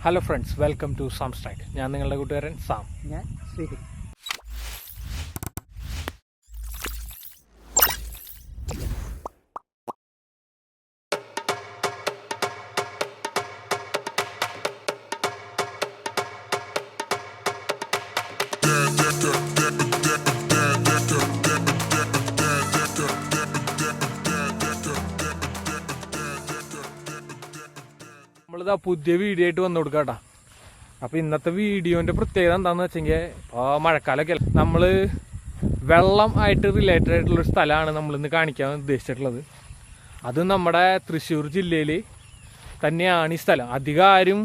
Hello friends welcome to Sam Strike ഞാൻ നിങ്ങളുടെ കൂട്ടുകാരൻ സാം. ഞാൻ ശ്രീഹരി നമ്മളിതാ പുതിയ വീഡിയോ ആയിട്ട് വന്നു കൊടുക്കാട്ടാ അപ്പോൾ ഇന്നത്തെ വീഡിയോന്റെ പ്രത്യേകത എന്താണെന്ന് വെച്ചെങ്കിൽ മഴക്കാലമൊക്കെ നമ്മൾ നമ്മൾ വെള്ളം ആയിട്ട് റിലേറ്റഡ് ആയിട്ടുള്ളൊരു സ്ഥലമാണ് നമ്മളിന്ന് കാണിക്കാൻ ഉദ്ദേശിച്ചിട്ടുള്ളത്. അത് നമ്മുടെ തൃശ്ശൂർ ജില്ലയിൽ തന്നെയാണ് ഈ സ്ഥലം. അധികം ആരും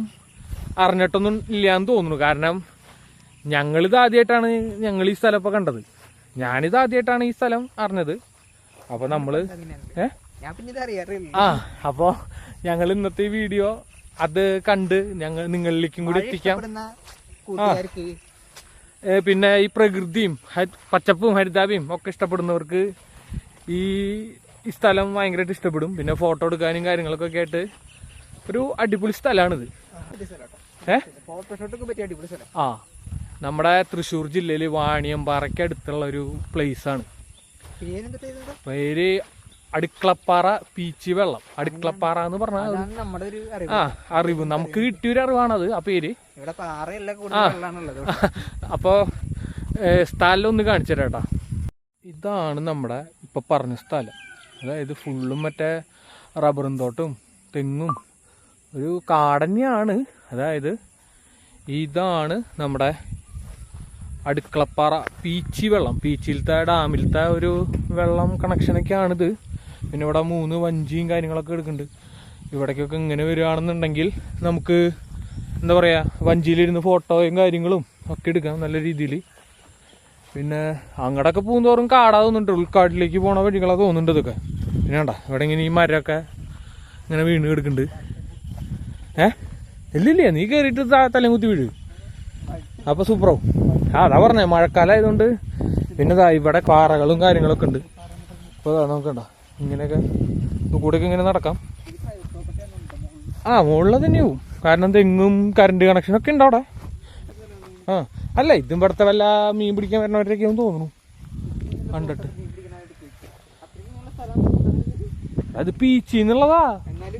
അറിഞ്ഞിട്ടൊന്നും ഇല്ലയെന്ന് തോന്നുന്നു. കാരണം ഞങ്ങളിത് ആദ്യമായിട്ടാണ് ഞങ്ങൾ ഈ സ്ഥലം ഇപ്പോൾ കണ്ടത്. ഞാനിത് ആദ്യമായിട്ടാണ് ഈ സ്ഥലം അറിഞ്ഞത്. അപ്പോൾ നമ്മൾ ഏ? ഇത് ആ അപ്പോൾ ഞങ്ങൾ ഇന്നത്തെ ഈ വീഡിയോ അത് കണ്ട് ഞങ്ങൾ നിങ്ങളിലേക്കും കൂടി എത്തിക്കാം. പിന്നെ ഈ പ്രകൃതിയും പച്ചപ്പും ഹരിതാപയും ഒക്കെ ഇഷ്ടപ്പെടുന്നവർക്ക് ഈ ഈ സ്ഥലം ഭയങ്കരമായിട്ട് ഇഷ്ടപ്പെടും. പിന്നെ ഫോട്ടോ എടുക്കാനും കാര്യങ്ങളൊക്കെ ആയിട്ട് ഒരു അടിപൊളി സ്ഥലമാണിത് ആ നമ്മുടെ തൃശ്ശൂർ ജില്ലയിൽ വാണിയമ്പാറയ്ക്ക് അടുത്തുള്ള ഒരു പ്ലേസ് ആണ്. പേര് അടുക്കളപ്പാറ പീച്ചി വെള്ളം. അടുക്കളപ്പാറ എന്ന് പറഞ്ഞാൽ നമ്മുടെ ഒരു ആ അറിവ്. നമുക്ക് കിട്ടിയൊരു അറിവാണത് ആ പേര്? ഇവിടെ പാറയല്ല അപ്പോൾ സ്ഥലം ഒന്ന് കാണിച്ചു ഇതാണ് നമ്മുടെ ഇപ്പൊ പറഞ്ഞ സ്ഥലം. അതായത് ഫുള്ളും മറ്റേ റബ്ബറും തോട്ടും തെങ്ങും. ഒരു കാടന്നെയാണ് അതായത് ഇതാണ് നമ്മുടെ അടുക്കളപ്പാറ പീച്ചി വെള്ളം. പീച്ചിലത്തെ ഡാമിലത്തെ ഒരു വെള്ളം കണക്ഷനൊക്കെയാണിത് പിന്നെ ഇവിടെ മൂന്ന് വഞ്ചിയും കാര്യങ്ങളൊക്കെ എടുക്കുന്നുണ്ട്. ഇവിടേക്കൊക്കെ ഇങ്ങനെ വരികയാണെന്നുണ്ടെങ്കിൽ നമുക്ക് എന്താ പറയുക വഞ്ചിയിലിരുന്ന് ഫോട്ടോയും കാര്യങ്ങളും ഒക്കെ എടുക്കാം നല്ല രീതിയിൽ. പിന്നെ അങ്ങടൊക്കെ പോകുന്നതോറും കാടാ തോന്നുന്നുണ്ട്. ഉൾക്കാട്ടിലേക്ക് പോണ വഴികളാ തോന്നുന്നുണ്ട് ഇതൊക്കെ. പിന്നെ വേണ്ട ഇവിടെ ഇങ്ങനെ ഈ മരമൊക്കെ ഇങ്ങനെ വീണ് കിടക്കുന്നുണ്ട്. ഏ? ഇല്ലില്ല നീ കയറിയിട്ട് തലം കുത്തി വീഴ്. അപ്പൊ സൂപ്പറാവും ആ അതാ പറഞ്ഞേ മഴക്കാലം ആയതുകൊണ്ട് പിന്നെ ഇവിടെ പാറകളും കാര്യങ്ങളൊക്കെ ഉണ്ട്. അപ്പോൾ അതാ നോക്കണ്ട. ഇങ്ങനെയൊക്കെ കൂടെയൊക്കെ ഇങ്ങനെ നടക്കാം. ആ മുകളിൽ തന്നെയാവും കാരണം തെങ്ങും കറണ്ട് കണക്ഷനൊക്കെ ഉണ്ട് അവിടെ ആ അല്ല ഇതും ഇവിടുത്തെ വല്ല മീൻ പിടിക്കാൻ വരുന്നവരൊക്കെയാവും തോന്നുന്നു. കണ്ടിട്ട്. അത് പീച്ചി എന്നുള്ളതാ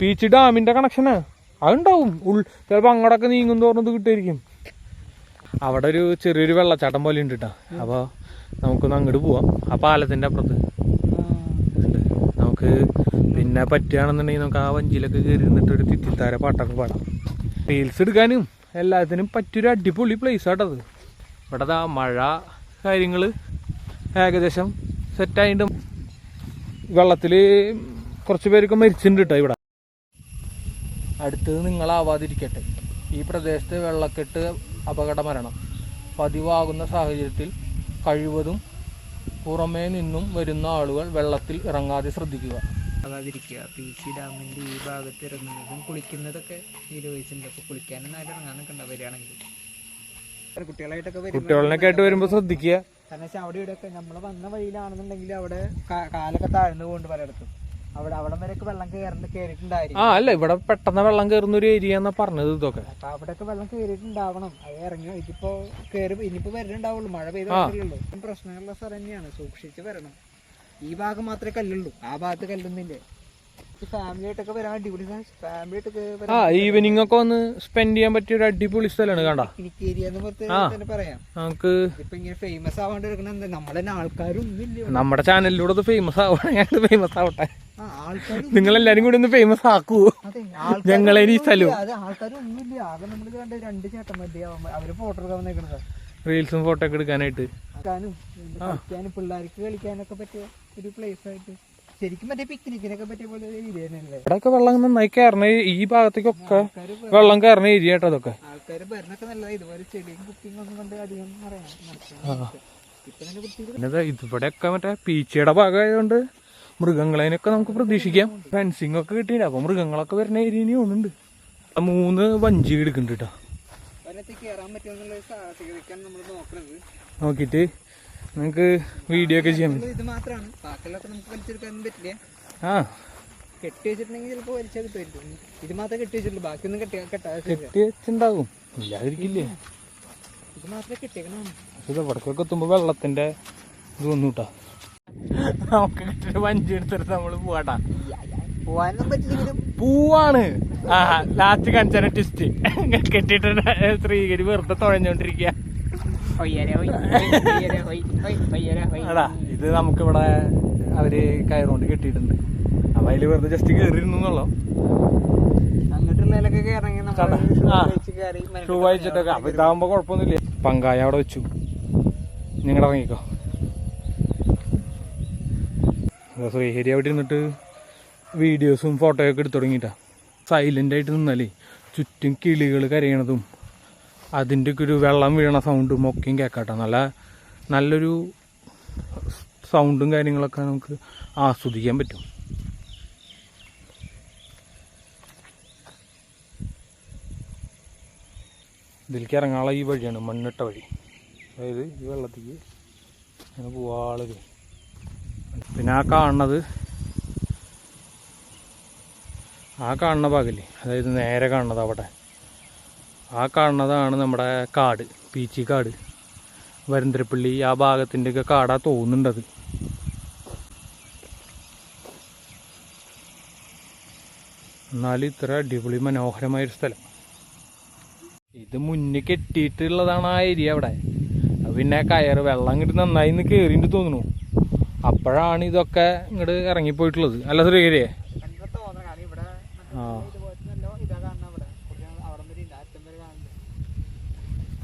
പീച്ചി ഡാമിന്റെ കണക്ഷനാ അതുണ്ടാവും. ഉൾ ചിലപ്പോൾ അങ്ങോട്ടൊക്കെ നീങ്ങും തോന്നുന്നത് കിട്ടുമായിരിക്കും അവിടെ ഒരു ചെറിയൊരു വെള്ളച്ചാട്ടം പോലെ ഉണ്ട് കേട്ടോ അപ്പോൾ നമുക്കൊന്ന് അങ്ങോട്ട് പോവാം. ആ പാലത്തിന്റെ അപ്പുറത്ത്. പിന്നെ പറ്റുകയാണെന്നുണ്ടെങ്കിൽ നമുക്ക് ആ വഞ്ചിയിലൊക്കെ കയറി നിന്നിട്ട് ഒരു തിത്തിത്താര പാട്ടൊക്കെ പാടാം. റീൽസ് എടുക്കാനും എല്ലാത്തിനും പറ്റിയൊരു അടിപൊളി പ്ലേസ് ആട്ടത് ഇവിടെ ആ മഴ കാര്യങ്ങൾ ഏകദേശം സെറ്റായിട്ട് വെള്ളത്തിൽ കുറച്ച് പേരൊക്കെ മരിച്ചിട്ടുണ്ട് ഇവിടെ. അടുത്തത് നിങ്ങളാവാതിരിക്കട്ടെ. ഈ പ്രദേശത്ത് വെള്ളക്കെട്ട് അപകട മരണം. പതിവാകുന്ന സാഹചര്യത്തിൽ കഴിവതും പുറമേ നിന്നും വരുന്ന ആളുകൾ വെള്ളത്തിൽ ഇറങ്ങാതെ ശ്രദ്ധിക്കുക. പി പീച്ചി ഡാമിന്റെ ഈ ഭാഗത്ത് ഇറങ്ങുന്നതും കുളിക്കുന്നതൊക്കെ നിരോധിച്ചിട്ടുണ്ട് അപ്പോൾ കുളിക്കാനും നാല് ഇറങ്ങാൻ നിൽക്കണ്ട വരികയാണെങ്കിൽ. കുട്ടികളായിട്ടൊക്കെ വരും കുട്ടികളിനൊക്കെ ആയിട്ട് വരുമ്പോൾ ശ്രദ്ധിക്കുക. കാരണം വെച്ചാൽ അവിടെ ഇവിടെയൊക്കെ നമ്മൾ വന്ന വഴിയിലാണെന്നുണ്ടെങ്കിൽ അവിടെ കാലൊക്കെ താഴ്ന്നു പോകുന്നുണ്ട് പലയിടത്തും. അവിടെ അവിടെ വരെയൊക്കെ വെള്ളം ആ അല്ല ഇവിടെ പെട്ടെന്ന് വെള്ളം കയറുന്ന ഒരു ഏരിയ എന്നാ പറഞ്ഞത് ഇതൊക്കെ. അപ്പൊ അവിടെയൊക്കെ വെള്ളം കയറിയിട്ടുണ്ടാവണം അത് ഇറങ്ങി ഇതിപ്പോ കയറി ഇനിയിപ്പോ വരുന്നുണ്ടാവുള്ളൂ മഴ പെയ്ത ആ. കാര്യമുള്ളൂ പ്രശ്നമുള്ള സ്ഥലം തന്നെയാണ്. സൂക്ഷിച്ച് വരണം. ഈ ഭാഗം മാത്രമേ കല്ലുള്ളൂ. ആ ഭാഗത്ത് കല്ലുന്നില്ല? ആ ഈവനിങ് ഒക്കെ വന്ന് സ്പെൻഡ് ചെയ്യാൻ പറ്റിയ ഒരു അടിപൊളി സ്ഥലമാണ് കണ്ടാ? നമുക്ക് ഫേമസ് ആവാണ്ട് എടുക്കണ എന്താ? നമ്മളെ തന്നെ ആൾക്കാരൊന്നും ഇല്ല ഇവിടെ. നമ്മുടെ ചാനലിലൂടെ ഫേമസ് ആവണേ ഫേമസ് ആവട്ടെ. എല്ലാരും കൂടി ഒന്ന് ഫേമസ് ആക്കൂ. ഞങ്ങളെ ഈ സ്ഥലവും. ആൾക്കാരൊന്നുമില്ല ആകെ നമ്മൾ കണ്ട രണ്ട് ചേട്ടന്മാരുടെ അവർ ഫോട്ടോ എടുക്കാൻ വന്നേക്കണത് റീൽസും ഫോട്ടോ ഒക്കെ എടുക്കാനായിട്ട്. പിള്ളേർക്ക് കളിക്കാനൊക്കെ പറ്റിയ ഒരു പ്ലേസ് ആയിട്ട്. ശരിക്കും മറ്റേ പിക്നിക്കിനൊക്കെ പറ്റിയ പോലെ ഇവിടെയൊക്കെ വെള്ളം നന്നായി കയറണ ഈ ഭാഗത്തേക്കൊക്കെ വെള്ളം കയറണ ഏരിയ കേട്ടോ അതൊക്കെ ആൾക്കാര് ഭരണൊക്കെ നല്ലതാ. ഇതുപോലെ ചെടിയും കുപ്പിയും ഒന്നും കണ്ട് അധികം പറയാം. ഇതിവിടെയൊക്കെ മറ്റേ പീച്ചയുടെ ഭാഗമായതുകൊണ്ട് മൃഗങ്ങളെയൊക്കെ നമുക്ക് പ്രതീക്ഷിക്കാം. ഫെൻസിങ് ഒക്കെ കിട്ടിയില്ല. അപ്പൊ മൃഗങ്ങളൊക്കെ വരുന്ന ഏരിയ ഇനി ആ മൂന്ന് വഞ്ചി എടുക്കുന്നുണ്ട് കേട്ടോ നോക്കിയിട്ട് നിങ്ങൾക്ക് വീഡിയോ ഒക്കെ ചെയ്യാൻ നമുക്ക് ആ. കെട്ടി വെച്ചിട്ടുണ്ടെങ്കിൽ ചിലപ്പോൾ വലിച്ചാൽ കിട്ടുമായിരിക്കും. ഇത് മാത്രമേ കെട്ടി വെച്ചിട്ടുള്ളൂ. ബാക്കിയൊന്നും കെട്ടി കെട്ടാതെ കെട്ടി വെച്ചിണ്ടാവും ഇല്ലാതിരിക്കില്ലേ? ഇത് മാത്രമേ കെട്ടിയേക്കണം പക്ഷെ ഇവിടക്കൊക്കെ ഇത് വന്നു കിട്ടാ നമുക്ക് കിട്ടിയ വഞ്ചി എടുത്തിട്ട് നമ്മൾ പോവാട്ടാ. പോകാനൊന്നും പറ്റില്ലെങ്കിലും പൂവാണ്. ആ ലാസ്റ്റ് കഞ്ചന ടിസ്റ്റ് കെട്ടിട്ട് സ്ത്രീകരി വെറുതെ തുഴഞ്ഞോണ്ടിരിക്കുക എടാ ഇത് നമുക്കിവിടെ അവർ കയറുകൊണ്ട് കെട്ടിയിട്ടുണ്ട്. അപ്പൊ അതിൽ വെറുതെ ജസ്റ്റ് കയറിയിരുന്നുള്ളൂ. ഷൂ വായിച്ചിട്ടൊക്കെ അപ്പൊ ഇതാവുമ്പോ കുഴപ്പമൊന്നുമില്ല. പങ്കായ അവിടെ വെച്ചു. നിങ്ങളുടെ ഇറങ്ങിക്കോ ഇതാ ശ്രീഹരി അവിടെ ഇരുന്നിട്ട് വീഡിയോസും ഫോട്ടോയൊക്കെ എടുത്തു തുടങ്ങിയിട്ടാണ് സൈലന്റായിട്ട് നിന്നാലേ ചുറ്റും കിളികൾ കരയണതും അതിന്റെ ഒക്കെ ഒരു വെള്ളം വീഴണ സൗണ്ടും ഒക്കെയും കേൾക്കാട്ടോ നല്ല നല്ലൊരു സൗണ്ടും കാര്യങ്ങളൊക്കെ നമുക്ക് ആസ്വദിക്കാൻ പറ്റും. ഇതിലേക്ക് ഇറങ്ങാനുള്ള ഈ വഴിയാണ് മണ്ണിട്ട വഴി. അതായത് ഈ വെള്ളത്തേക്ക് അങ്ങനെ പോവാളൊരു പിന്നെ ആ കാണുന്നത് ആ കാണുന്ന ഭാഗല്ലേ അതായത് നേരെ കാണുന്നത് അവിടെ. ആ കാണുന്നതാണ് നമ്മുടെ കാട് പീച്ചി കാട്. വരന്തരപ്പള്ളി ആ ഭാഗത്തിന്റെയൊക്കെ കാടാ തോന്നുന്നുണ്ടത് എന്നാലും ഇത്ര അടിപൊളി മനോഹരമായൊരു സ്ഥലം. ഇത് മുന്നിൽ കെട്ടിയിട്ടുള്ളതാണ് ആ ഏരിയ അവിടെ. പിന്നെ കയറ് വെള്ളം കിട്ടി നന്നായി നിന്ന് കയറിയിട്ട് തോന്നുന്നു. അപ്പോഴാണ് ഇതൊക്കെ ഇങ്ങോട്ട് ഇറങ്ങിപ്പോയിട്ടുള്ളത്. അല്ല മറ്റേ ആ.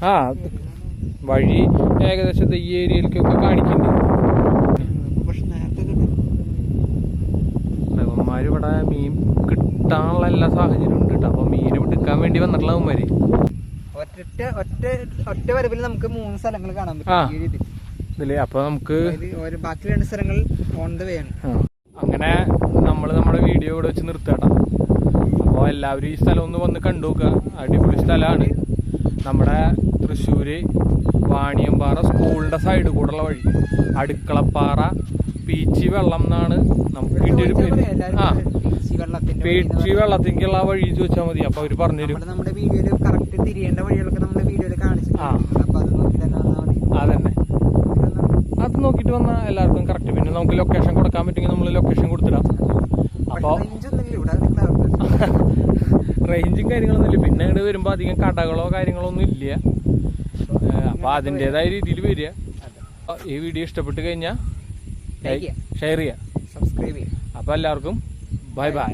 ആ വഴി ഏകദേശം ഈ ഏരിയയിലേക്കൊക്കെ കാണിക്കുന്നുണ്ട്. അവന്മാർ ഇവിടെ മീൻ കിട്ടാനുള്ള എല്ലാ സാഹചര്യവും ഉണ്ട് കേട്ടോ അപ്പോൾ മീൻ എടുക്കാൻ വേണ്ടി വന്നിട്ടുള്ള അവന്മാര്. ഒറ്റ ഒറ്റ ഒറ്റ വരവിൽ നമുക്ക് മൂന്ന് സ്ഥലങ്ങൾ കാണാൻ. പറ്റും ഇതിൽ അപ്പോൾ നമുക്ക് ബാക്കി രണ്ട് സ്ഥലങ്ങൾ ഓൺ ദ വേ ആണ്. അങ്ങനെ നമ്മൾ നമ്മുടെ വീഡിയോ ഇവിടെ വെച്ച് നിർത്താട്ടോ അപ്പോൾ എല്ലാവരും ഈ സ്ഥലം ഒന്ന് വന്ന് കണ്ടു നോക്കുക അടിപൊളി സ്ഥലമാണ് നമ്മുടെ തൃശ്ശൂര് വാണിയമ്പാറ സ്കൂളിന്റെ സൈഡ് കൂടെയുള്ള വഴി. അടുക്കളപ്പാറ പീച്ചി വെള്ളം എന്നാണ് നമുക്ക് കിട്ടിയൊരു പേര്. ആ. പീച്ചി വെള്ളത്തിലേക്കുള്ള ആ വഴി ചോദിച്ചാൽ മതി. അപ്പോൾ അവർ പറഞ്ഞുതരും. നമ്മുടെ വീഡിയോയിൽ കറക്റ്റ് തിരിയേണ്ട വഴികളൊക്കെ നമ്മുടെ വീഡിയോയിൽ കാണിച്ചിട്ടുണ്ട് ആ. അപ്പൊ അത് നോക്കി തന്നെ വന്നാൽ മതി അതന്നെ അത് നോക്കിയിട്ട് വന്നാൽ എല്ലാവർക്കും കറക്റ്റ് പിന്നെ നമുക്ക് ലൊക്കേഷൻ കൊടുക്കാൻ പറ്റുമെങ്കിൽ നമ്മൾ ലൊക്കേഷൻ കൊടുത്തിടാം. അപ്പോൾ റേഞ്ച് കാര്യങ്ങളൊന്നും ഇല്ല. പിന്നെ അങ്ങോട്ട് വരുമ്പോൾ അധികം കടകളോ കാര്യങ്ങളോ ഒന്നും ഇല്ല. ഏഹ് അപ്പൊ അതിന്റെതായ രീതിയിൽ വരിക. ഈ വീഡിയോ ഇഷ്ടപ്പെട്ട് കഴിഞ്ഞാൽ. ഷെയർ ചെയ്യുക. സബ്സ്ക്രൈബ് ചെയ്യാം അപ്പോൾ എല്ലാവർക്കും ബൈ ബൈ